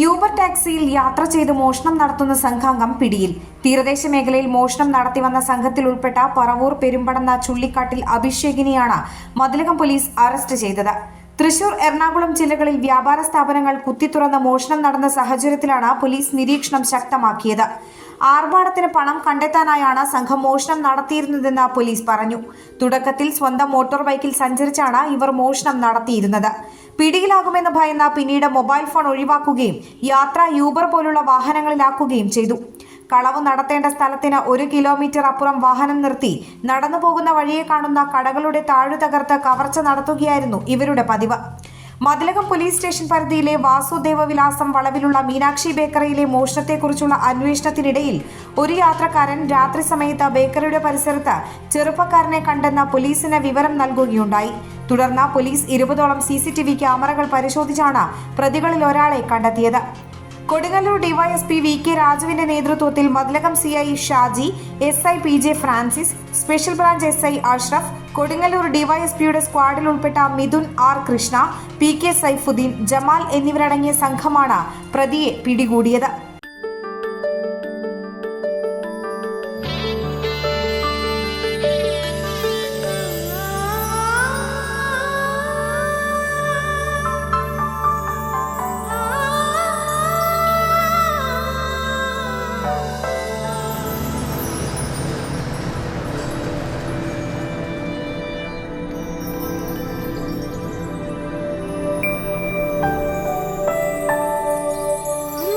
Uber ടാക്സിയിൽ യാത്ര ചെയ്ത് മോഷണം നടത്തുന്ന സംഘാംഗം പിടിയിൽ. തീരദേശ മേഖലയിൽ മോഷണം നടത്തി വന്ന സംഘത്തിൽ ഉൾപ്പെട്ട പറവൂർ പെരുമ്പടന്ന ചുള്ളിക്കാട്ടിൽ അഭിഷേകിനെയാണ് മതിലകം പോലീസ് അറസ്റ്റ് ചെയ്തത്. തൃശൂർ എറണാകുളം ജില്ലകളിൽ വ്യാപാര സ്ഥാപനങ്ങൾ കുത്തിത്തുറന്ന് മോഷണം നടന്ന സാഹചര്യത്തിലാണ് പോലീസ് നിരീക്ഷണം ശക്തമാക്കിയത്. ആർഭാടത്തിന് പണം കണ്ടെത്താനായാണ് സംഘം മോഷണം നടത്തിയിരുന്നതെന്ന് പോലീസ് പറഞ്ഞു. തുടക്കത്തിൽ സ്വന്തം മോട്ടോർ ബൈക്കിൽ സഞ്ചരിച്ചാണ് ഇവർ മോഷണം നടത്തിയിരുന്നത്. പിടിയിലാകുമെന്ന് ഭയന്ന പിന്നീട് മൊബൈൽ ഫോൺ ഒഴിവാക്കുകയും യാത്ര യൂബർ പോലുള്ള വാഹനങ്ങളിലാക്കുകയും ചെയ്തു. കളവ് നടത്തേണ്ട സ്ഥലത്തിന് ഒരു കിലോമീറ്റർ അപ്പുറം വാഹനം നിർത്തി നടന്നു പോകുന്ന വഴിയെ കാണുന്ന കടകളുടെ താഴു തകർത്ത് കവർച്ച നടത്തുകയായിരുന്നു ഇവരുടെ പതിവ്. മതിലകം പോലീസ് സ്റ്റേഷൻ പരിധിയിലെ വാസുദേവ വിലാസം വളവിലുള്ള മീനാക്ഷി ബേക്കറിയിലെ മോഷണത്തെക്കുറിച്ചുള്ള അന്വേഷണത്തിനിടയിൽ ഒരു യാത്രക്കാരൻ രാത്രി സമയത്ത് ബേക്കറിയുടെ പരിസരത്ത് ചെറുപ്പക്കാരനെ കണ്ടെന്ന പോലീസിന് വിവരം നൽകുകയുണ്ടായി. തുടർന്ന് പോലീസ് ഇരുപതോളം സി സി ടി വി ക്യാമറകൾ പരിശോധിച്ചാണ് പ്രതികളിൽ ഒരാളെ കണ്ടെത്തിയത്. കൊടുങ്ങല്ലൂർ ഡിവൈഎസ്പി വി കെ രാജുവിന്റെ നേതൃത്വത്തിൽ Mathilakam C I Shaji S I P J Francis special branch S I Ashraf Kodungallur ഡിവൈഎസ്പിയുടെ സ്ക്വാഡിൽ ഉൾപ്പെട്ട Mithun R Krishna P K Saifuddin Jamal എന്നിവരടങ്ങിയ സംഘമാണ് പ്രതിയെ പിടികൂടിയത്.